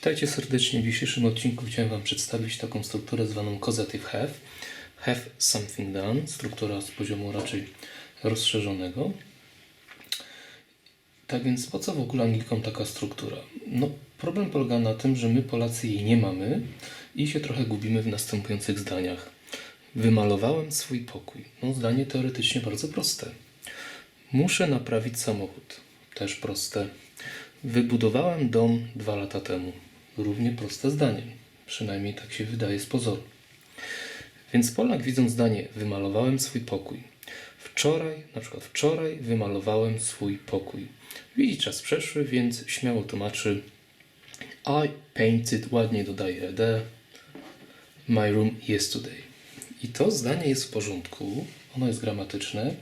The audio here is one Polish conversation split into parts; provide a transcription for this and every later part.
Witajcie serdecznie. W dzisiejszym odcinku chciałem Wam przedstawić taką strukturę zwaną causative have. Have something done, struktura z poziomu raczej rozszerzonego. Tak więc po co w ogóle Anglikom taka struktura? No, problem polega na tym, że my Polacy jej nie mamy i się trochę gubimy w następujących zdaniach. Wymalowałem swój pokój. No, zdanie teoretycznie bardzo proste. Muszę naprawić samochód. Też proste. Wybudowałem dom dwa lata temu. Równie proste zdanie. Przynajmniej tak się wydaje z pozoru. Więc Polak widząc zdanie wymalowałem swój pokój. Wczoraj, na przykład wczoraj wymalowałem swój pokój. Widzi czas przeszły, więc śmiało tłumaczy I painted, ładnie dodaje ed, my room yesterday. I to zdanie jest w porządku, ono jest gramatyczne,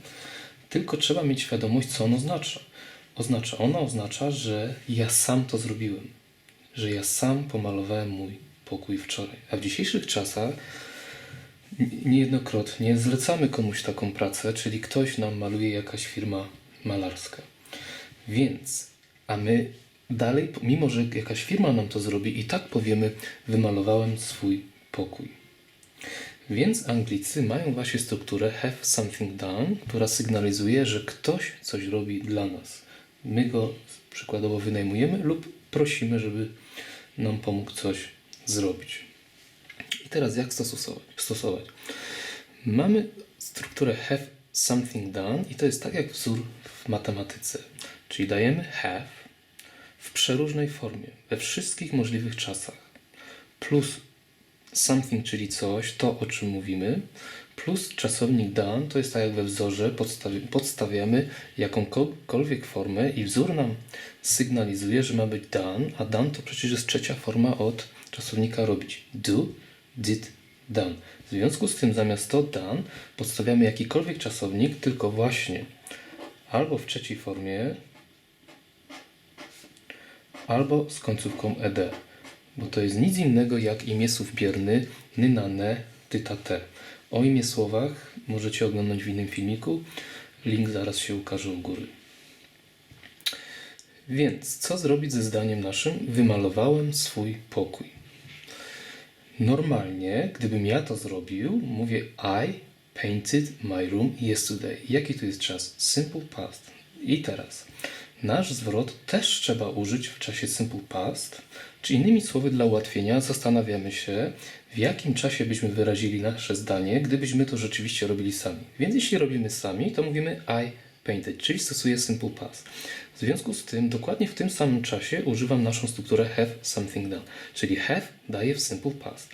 tylko trzeba mieć świadomość, co ono oznacza. Oznacza ono oznacza, że ja sam to zrobiłem, że ja sam pomalowałem mój pokój wczoraj. A w dzisiejszych czasach niejednokrotnie zlecamy komuś taką pracę, czyli ktoś nam maluje jakaś firma malarska. Więc, a my dalej, mimo że jakaś firma nam to zrobi, i tak powiemy, wymalowałem swój pokój. Więc Anglicy mają właśnie strukturę have something done, która sygnalizuje, że ktoś coś robi dla nas. My go przykładowo wynajmujemy lub prosimy, żeby nam pomógł coś zrobić. I teraz jak to stosować? stosować? Mamy strukturę have something done i to jest tak jak wzór w matematyce. Czyli dajemy have w przeróżnej formie, we wszystkich możliwych czasach. Plus something, czyli coś, to o czym mówimy, plus czasownik done, to jest tak jak we wzorze, podstawi- podstawiamy jakąkolwiek formę i wzór nam sygnalizuje, że ma być done, a done to przecież jest trzecia forma od czasownika robić. Do, did, done. W związku z tym zamiast to done podstawiamy jakikolwiek czasownik, tylko właśnie albo w trzeciej formie, albo z końcówką ed. Bo to jest nic innego jak imię słów bierny ny na ne, ty ta te. O imię słowach możecie oglądać w innym filmiku. Link zaraz się ukaże u góry. Więc co zrobić ze zdaniem naszym? Wymalowałem swój pokój. Normalnie, gdybym ja to zrobił, mówię I painted my room yesterday. Jaki tu jest czas? Simple past. I teraz. Nasz zwrot też trzeba użyć w czasie simple past, czy innymi słowy dla ułatwienia zastanawiamy się, w jakim czasie byśmy wyrazili nasze zdanie, gdybyśmy to rzeczywiście robili sami. Więc jeśli robimy sami, to mówimy I painted, czyli stosuję simple past. W związku z tym dokładnie w tym samym czasie używam naszą strukturę have something done, czyli have daje w simple past,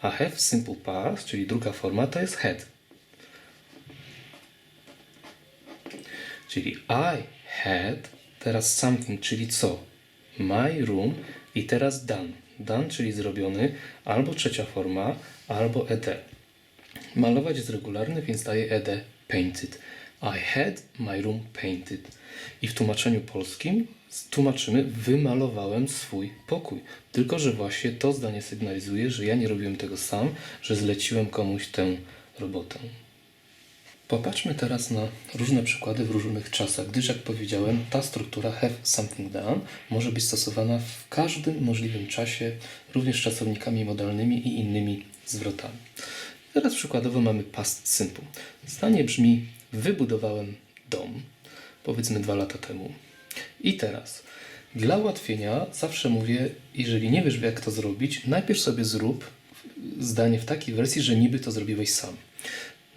a have simple past, czyli druga forma, to jest had. Czyli I had, teraz something, czyli co? My room i teraz done. Done, czyli zrobiony, albo trzecia forma, albo ed. Malować jest regularny, więc daje ed painted. I had my room painted. I w tłumaczeniu polskim tłumaczymy wymalowałem swój pokój. Tylko, że właśnie to zdanie sygnalizuje, że ja nie robiłem tego sam, że zleciłem komuś tę robotę. Popatrzmy teraz na różne przykłady w różnych czasach, gdyż jak powiedziałem, ta struktura have something done może być stosowana w każdym możliwym czasie, również czasownikami modalnymi i innymi zwrotami. Teraz przykładowo mamy past simple. Zdanie brzmi wybudowałem dom, powiedzmy dwa lata temu. I teraz, dla ułatwienia zawsze mówię, jeżeli nie wiesz jak to zrobić, najpierw sobie zrób zdanie w takiej wersji, że niby to zrobiłeś sam.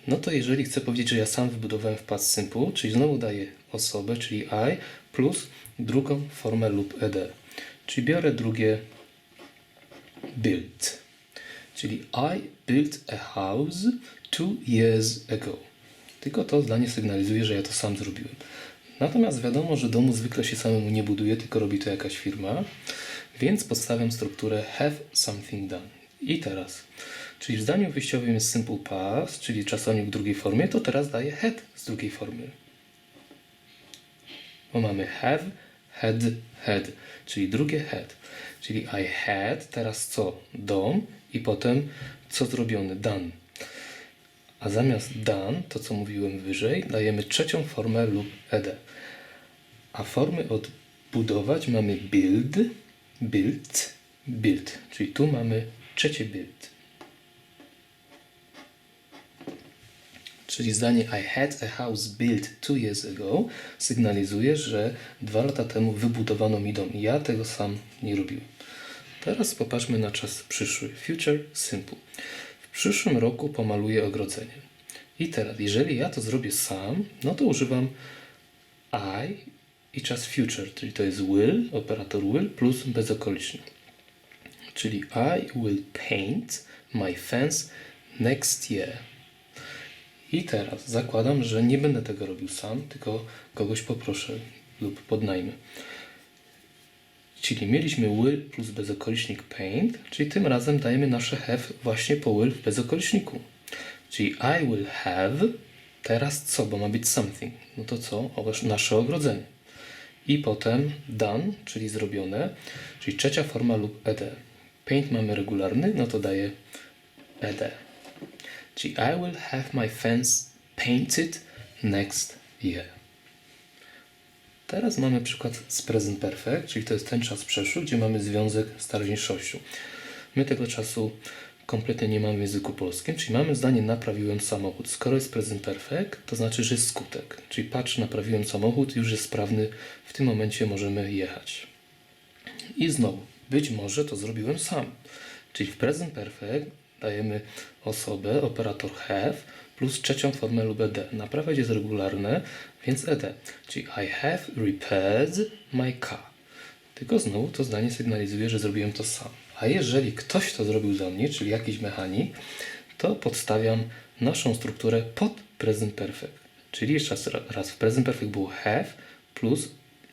No to jeżeli chcę powiedzieć, że ja sam wybudowałem w past simple, czyli znowu daję osobę, czyli I, plus drugą formę lub ed. Czyli biorę drugie built. Czyli I built a house two years ago. Tylko to zdanie sygnalizuje, że ja to sam zrobiłem. Natomiast wiadomo, że domu zwykle się samemu nie buduje, tylko robi to jakaś firma, więc podstawiam strukturę have something done. I teraz, czyli w zdaniu wyjściowym jest simple past, czyli czasownik w drugiej formie, to teraz daję had z drugiej formy. Bo mamy have, had, had, czyli drugie had. Czyli I had, teraz co? Dom i potem co zrobiony? Done. A zamiast done, to co mówiłem wyżej, dajemy trzecią formę lub ed. A formy od budować mamy build, built built, czyli tu mamy trzecie built. Czyli zdanie I had a house built two years ago sygnalizuje, że dwa lata temu wybudowano mi dom. Ja tego sam nie robiłem. Teraz popatrzmy na czas przyszły. Future simple. W przyszłym roku pomaluję ogrodzenie. I teraz, jeżeli ja to zrobię sam, no to używam I i czas future, czyli to jest will, operator will plus bezokoliczny. Czyli I will paint my fence next year. I teraz zakładam, że nie będę tego robił sam, tylko kogoś poproszę lub podnajmę. Czyli mieliśmy will plus bezokolicznik paint, czyli tym razem dajemy nasze have właśnie po will w bezokoliczniku. Czyli I will have, teraz co, bo ma być something. No to co? Nasze ogrodzenie. I potem done, czyli zrobione, czyli trzecia forma lub ed. Paint mamy regularny, no to daje ed. Czyli I will have my fence painted next year. Teraz mamy przykład z present perfect, czyli to jest ten czas przeszły, gdzie mamy związek z teraźniejszością. My tego czasu kompletnie nie mamy w języku polskim, czyli mamy zdanie naprawiłem samochód. Skoro jest present perfect, to znaczy, że jest skutek. Czyli patrz, naprawiłem samochód, już jest sprawny, w tym momencie możemy jechać. I znowu, być może to zrobiłem sam. Czyli w present perfect dajemy osobę, operator have, plus trzecią formę lub ed. Naprawiać jest regularne, więc ed. Czyli I have repaired my car. Tylko znowu to zdanie sygnalizuje, że zrobiłem to sam. A jeżeli ktoś to zrobił za mnie, czyli jakiś mechanik, to podstawiam naszą strukturę pod present perfect. Czyli jeszcze raz, raz w present perfect było have plus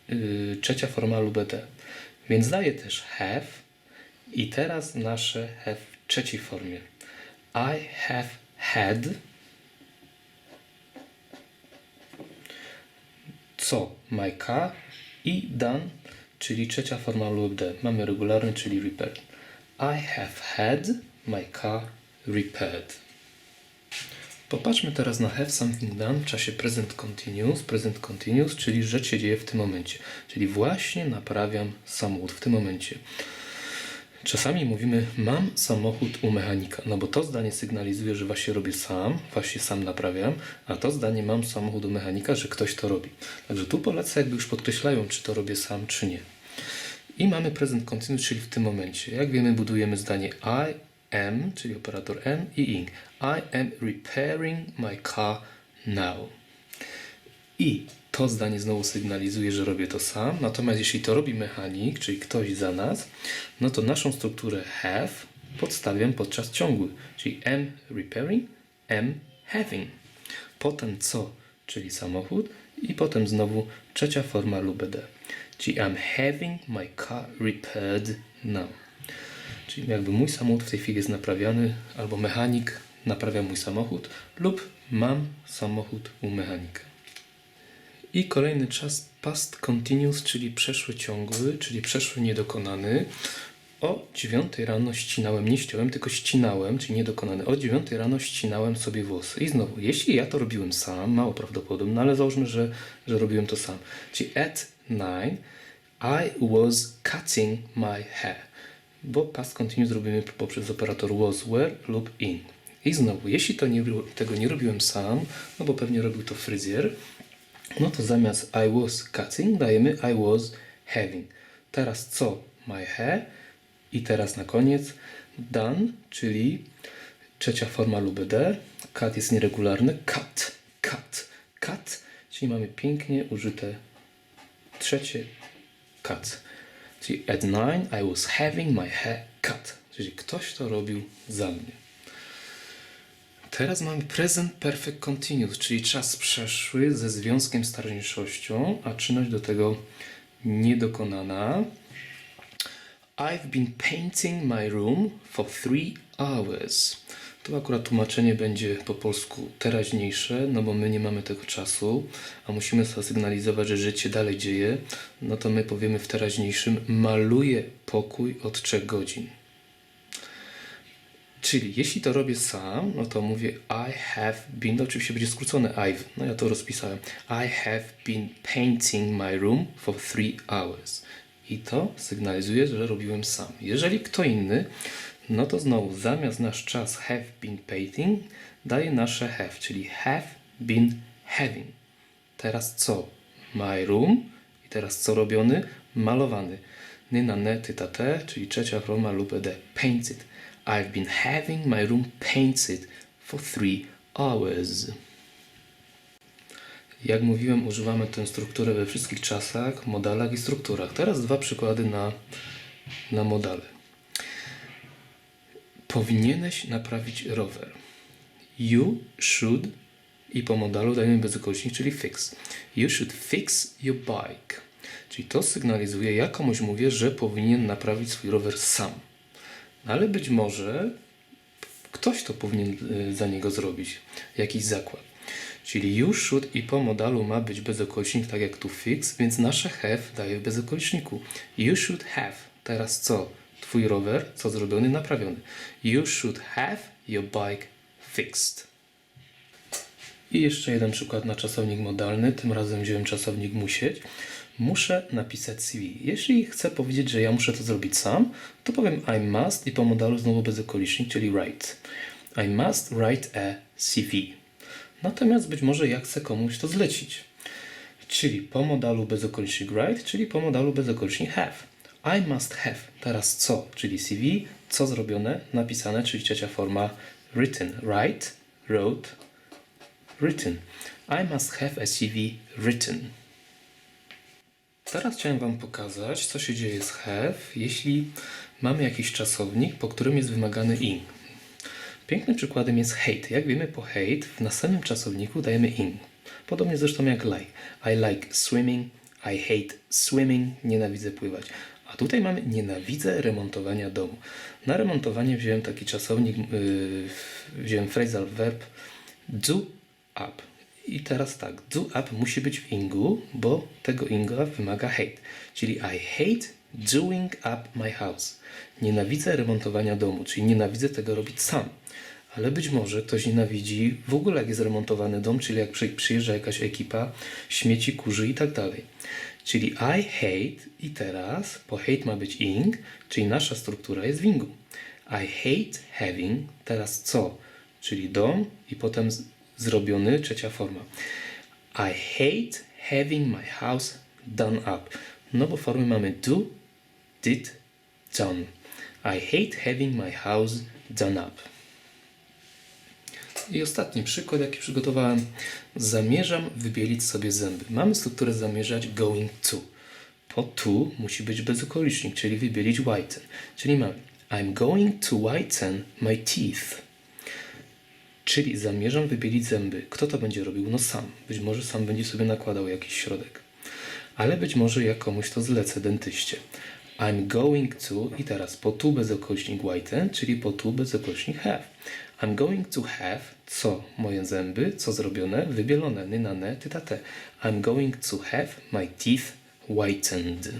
yy, trzecia forma lub ed. Więc daję też have i teraz nasze have trzeciej formie. I have had co my car i done, czyli trzecia forma lub d. Mamy regularny, czyli repaired. I have had my car repaired. Popatrzmy teraz na have something done w czasie present continuous. Present continuous, czyli rzecz się dzieje w tym momencie. Czyli właśnie naprawiam samochód w tym momencie. Czasami mówimy, mam samochód u mechanika, no bo to zdanie sygnalizuje, że właśnie robię sam, właśnie sam naprawiam, a to zdanie mam samochód u mechanika, że ktoś to robi. Także tu Polacy jakby już podkreślają, czy to robię sam, czy nie. I mamy present continuous, czyli w tym momencie. Jak wiemy, budujemy zdanie I am, czyli operator am i ing. I am repairing my car now. I to zdanie znowu sygnalizuje, że robię to sam. Natomiast jeśli to robi mechanik, czyli ktoś za nas, no to naszą strukturę have podstawiam podczas ciągły, czyli am repairing, am having. Potem co, czyli samochód i potem znowu trzecia forma lub ed. Czyli I'm having my car repaired now. Czyli jakby mój samochód w tej chwili jest naprawiany, albo mechanik naprawia mój samochód, lub mam samochód u mechanika. I kolejny czas past continuous, czyli przeszły ciągły, czyli przeszły niedokonany. O 9 rano ścinałem, nie ściąłem, tylko ścinałem, czyli niedokonany. O 9 rano ścinałem sobie włosy. I znowu, jeśli ja to robiłem sam, mało prawdopodobne, no ale załóżmy, że, że robiłem to sam. Czyli at 9 I was cutting my hair. Bo past continuous robimy poprzez operator was, were lub in. I znowu, jeśli to nie, tego nie robiłem sam, no bo pewnie robił to fryzjer, no to zamiast I was cutting dajemy I was having. Teraz co? My hair. I teraz na koniec done, czyli trzecia forma lub d. Cut jest nieregularny. Cut, cut, cut. Czyli mamy pięknie użyte trzecie cut. Czyli at nine I was having my hair cut. Czyli ktoś to robił za mnie. Teraz mamy present perfect continuous, czyli czas przeszły ze związkiem z teraźniejszością, a czynność do tego niedokonana. I've been painting my room for three hours. Tu akurat tłumaczenie będzie po polsku teraźniejsze, no bo my nie mamy tego czasu, a musimy zasygnalizować, że życie dalej dzieje. No to my powiemy w teraźniejszym maluję pokój od 3 godzin. Czyli jeśli to robię sam, no to mówię I have been, to oczywiście będzie skrócone I've, no ja to rozpisałem. I have been painting my room for three hours. I to sygnalizuje, że robiłem sam. Jeżeli kto inny, no to znowu zamiast nasz czas have been painting daje nasze have, czyli have been having. Teraz co? My room. I teraz co robiony? Malowany. Ny na ne, ty ta te, czyli trzecia forma lub ed. Painted. I've been having my room painted for three hours. Jak mówiłem, używamy tę strukturę we wszystkich czasach, modalach i strukturach. Teraz dwa przykłady na, na modale. Powinieneś naprawić rower. You should i po modalu dajemy bezokolicznik, czyli fix. You should fix your bike. Czyli to sygnalizuje, ja komuś mówię, że powinien naprawić swój rower sam. Ale być może ktoś to powinien y, za niego zrobić. Jakiś zakład. Czyli you should i po modalu ma być bezokolicznik, tak jak tu fix, więc nasze have daje w bezokoliczniku. You should have. Teraz co? Twój rower, co zrobiony? Naprawiony. You should have your bike fixed. I jeszcze jeden przykład na czasownik modalny. Tym razem wziąłem czasownik musieć. Muszę napisać CV. Jeśli chcę powiedzieć, że ja muszę to zrobić sam, to powiem I must i po modalu znowu bezokolicznik, czyli write. I must write a CV. Natomiast być może ja chcę komuś to zlecić. Czyli po modalu bezokolicznik write, czyli po modalu bezokolicznik have. I must have. Teraz co? Czyli CV, co zrobione, napisane, czyli trzecia forma written. Write, wrote, written. I must have a CV written. Teraz chciałem Wam pokazać, co się dzieje z have, jeśli mamy jakiś czasownik, po którym jest wymagany in. Pięknym przykładem jest hate. Jak wiemy, po hate w następnym czasowniku dajemy in. Podobnie zresztą jak like. I like swimming, I hate swimming, nienawidzę pływać. A tutaj mamy nienawidzę remontowania domu. Na remontowanie wziąłem taki czasownik, yy, wziąłem phrasal verb do up. I teraz tak, do up musi być w ingu, bo tego inga wymaga hate. Czyli I hate doing up my house. Nienawidzę remontowania domu, czyli nienawidzę tego robić sam. Ale być może ktoś nienawidzi w ogóle jak jest remontowany dom, czyli jak przy- przyjeżdża jakaś ekipa, śmieci, kurzy i tak dalej. Czyli I hate i teraz po hate ma być ing, czyli nasza struktura jest w ingu. I hate having, teraz co? Czyli dom i potem zrobiony, trzecia forma. I hate having my house done up. No bo formy mamy do, did, done. I hate having my house done up. I ostatni przykład, jaki przygotowałem. Zamierzam wybielić sobie zęby. Mamy strukturę zamierzać going to. Po to musi być bezokolicznik, czyli wybielić whiten. Czyli mamy I'm going to whiten my teeth. Czyli zamierzam wybielić zęby. Kto to będzie robił? No sam. Być może sam będzie sobie nakładał jakiś środek. Ale być może ja komuś to zlecę dentyście. I'm going to i teraz po tu bezokolicznik whiten, czyli po tu bezokolicznik have. I'm going to have co? Moje zęby, co zrobione? Wybielone. Ny na ne, ty ta te. I'm going to have my teeth whitened.